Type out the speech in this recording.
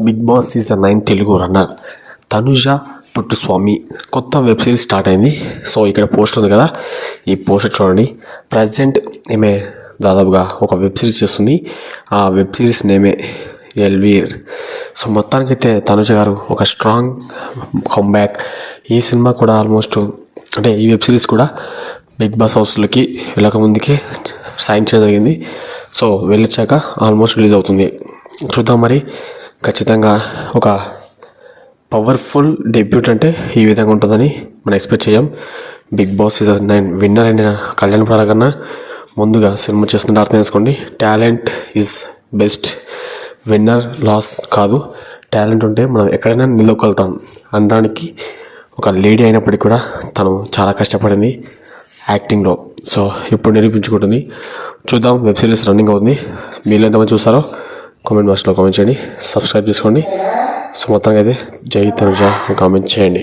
Big boss season nine Telugu runner Tanuja Puttuswamy. కొత్త web series start అయింది. So ఇక్కడ post ఉంది కదా. ఈ పోస్టర్ చూడండి. ప్రజెంట్ ఈమె దాదాపుగా ఒక వెబ్ సిరీస్ చేస్తుంది. ఆ వెబ్ సిరీస్ నేమే ఎల్వీర్. సో మొత్తానికైతే తనుజ గారు ఒక స్ట్రాంగ్ కంబ్యాక్ ఈ సినిమా కూడా ఆల్మోస్ట్ అంటే ఈ వెబ్ సిరీస్ కూడా బిగ్ బాస్ హౌస్లోకి వెళ్ళకముందుకే సైన్ చేయడం జరిగింది. సో వెళ్ళొచ్చాక ఆల్మోస్ట్ రిలీజ్ అవుతుంది. చూద్దాం మరి ఖచ్చితంగా ఒక పవర్ఫుల్ డెబ్యూట్ అంటే ఈ విధంగా ఉంటుందని మనం ఎక్స్పెక్ట్ చేయం. Big boss season nine winner అయిన కళ్యాణ్ ప్రాణ కన్నా ముందుగా సినిమా చేస్తుంటే అర్థం చేసుకోండి. Talent is best winner loss కాదు. టాలెంట్ ఉంటే మనం ఎక్కడైనా నిలవగలుగుతాం. అనడానికి ఒక లేడీ అయినప్పటికీ కూడా తను చాలా కష్టపడింది యాక్టింగ్లో సో ఇప్పుడు నిరూపించుకుంటుంది. చూద్దాం వెబ్ సిరీస్ రన్నింగ్ అవుతుంది. మీరు ఎంతమంది చూస్తారో కామెంట్ బాక్స్లో కామెంట్ చేయండి. సబ్స్క్రైబ్ చేసుకోండి. సో మొత్తంగా అయితే జై తనుజ. కామెంట్ చేయండి.